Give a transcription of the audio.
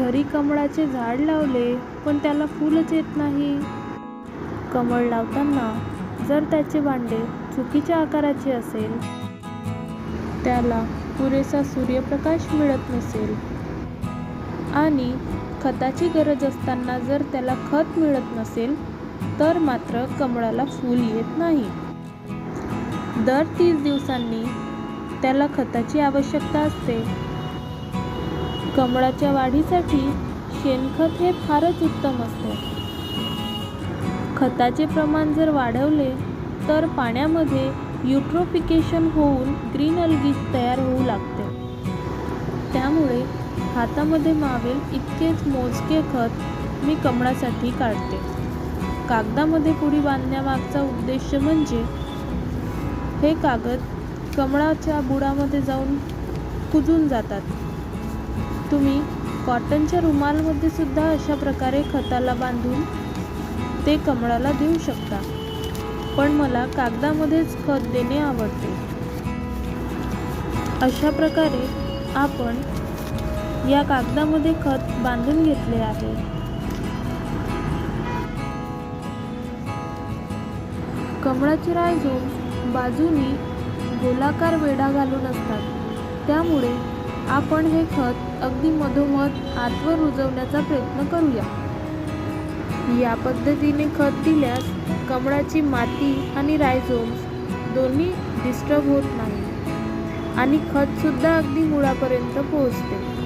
घरी कमळाचे झाड लावले पण त्याला फुलच येत नाही. कमळ लावताना जर त्याचे भांडे चुकीच्या आकाराचे असेल त्याला पुरेसा सूर्यप्रकाश मिळत नसेल. आणि खताची गरज असताना जर त्याला खत मिळत नसेल तर मात्र कमळाला फूल येत नाही. दर तीस दिवसांनी त्याला खताची आवश्यकता असते. कमळाच्या वाढीसाठी शेणखत हे फारच उत्तम असते. खताचे प्रमाण जर वाढवले तर पाण्यामध्ये युट्रोफिकेशन होऊन ग्रीन अल्गी तयार होऊ लागते. त्यामुळे हातामध्ये मावेल इतकेच मोजके खत मी कमळासाठी काढते. कागदामध्ये पुडी बांधण्यामागचा उद्देश म्हणजे हे कागद कमळाच्या बुडामध्ये जाऊन कुजून जातात. तुम्ही कॉटनच्या रुमालमध्ये सुद्धा अशा प्रकारे खताला बांधून ते कमळाला देऊ शकता. पण मला कागदामध्येच खत देणे आवडते. अशा प्रकारे आपण या कागदामध्ये खत बांधून घेतले आहे. कमळाची रायझोम बाजूनी गोलाकार वेढा घालून असतात. त्यामुळे आपण हे खत अगदी मधोमध आतवर रुजवण्याचा प्रयत्न करूया. या पद्धतीने खत दिल्यास कमळाची माती आणि रायझोम्स दोन्ही डिस्टर्ब होत नाही आणि खतसुद्धा अगदी मुळापर्यंत पोहोचते.